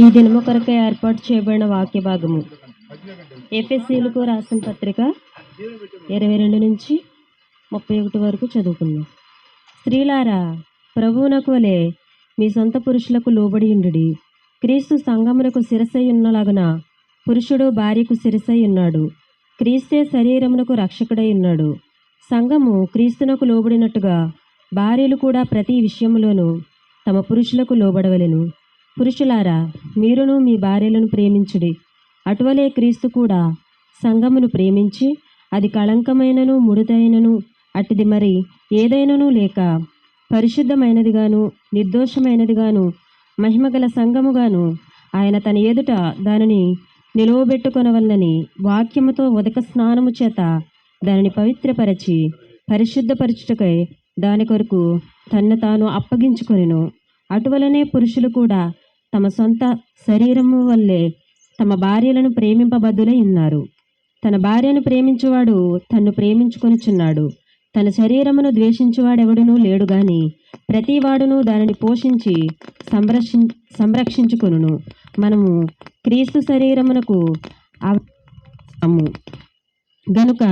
ఈ దినము కొరకై ఏర్పాటు చేయబడిన వాక్య భాగము. ఎఫ్ఎస్సీలకు రాసిన పత్రిక ఇరవై రెండు నుంచి ముప్పై ఒకటి వరకు చదువుకుందాం. స్త్రీలారా ప్రభువునకు వలె మీ సొంత పురుషులకు లోబడి ఉండుడి. క్రీస్తు సంగమునకు శిరసై ఉన్నలాగున పురుషుడు భార్యకు శిరసై ఉన్నాడు. క్రీస్తే శరీరమునకు రక్షకుడై ఉన్నాడు. సంఘము క్రీస్తునకు లోబడినట్టుగా భార్యలు కూడా ప్రతి విషయంలోనూ తమ పురుషులకు లోబడవలెను. పురుషులారా మీరును మీ భార్యలను ప్రేమించుడి. అటువలే క్రీస్తు కూడా సంఘమును ప్రేమించి అది కళంకమైనను ముడిదైనను అట్టిది మరి ఏదైనను లేక పరిశుద్ధమైనదిగాను నిర్దోషమైనదిగాను మహిమగల సంఘముగాను ఆయన తన ఎదుట దానిని నిలువబెట్టుకొనవలనని వాక్యముతో ఉదక స్నానము చేత దానిని పవిత్రపరచి పరిశుద్ధపరచుటకై దాని కొరకు తన్ను తాను అప్పగించుకొనెను. అటువలనే పురుషులు కూడా తమ సొంత శరీరము వల్లే తమ భార్యలను ప్రేమింపబద్దులై ఉన్నారు. తన భార్యను ప్రేమించువాడు తన్ను ప్రేమించుకొనిచున్నాడు. తన శరీరమును ద్వేషించువాడెవడునూ లేడు గాని ప్రతివాడును దానిని పోషించి సంరక్షి సంరక్షించుకొనును. మనము క్రీస్తు శరీరమునకు అవము గనుక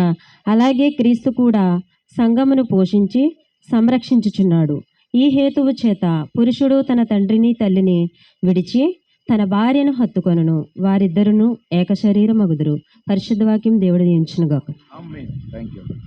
అలాగే క్రీస్తు కూడా సంఘమును పోషించి సంరక్షించుచున్నాడు. ఈ హేతువు చేత పురుషుడు తన తండ్రిని తల్లిని విడిచి తన భార్యను హత్తుకొనును. వారిద్దరును ఏక శరీరమగుదురు పరిశుద్ధ వాక్యం దేవుడు దీవించునుగాక.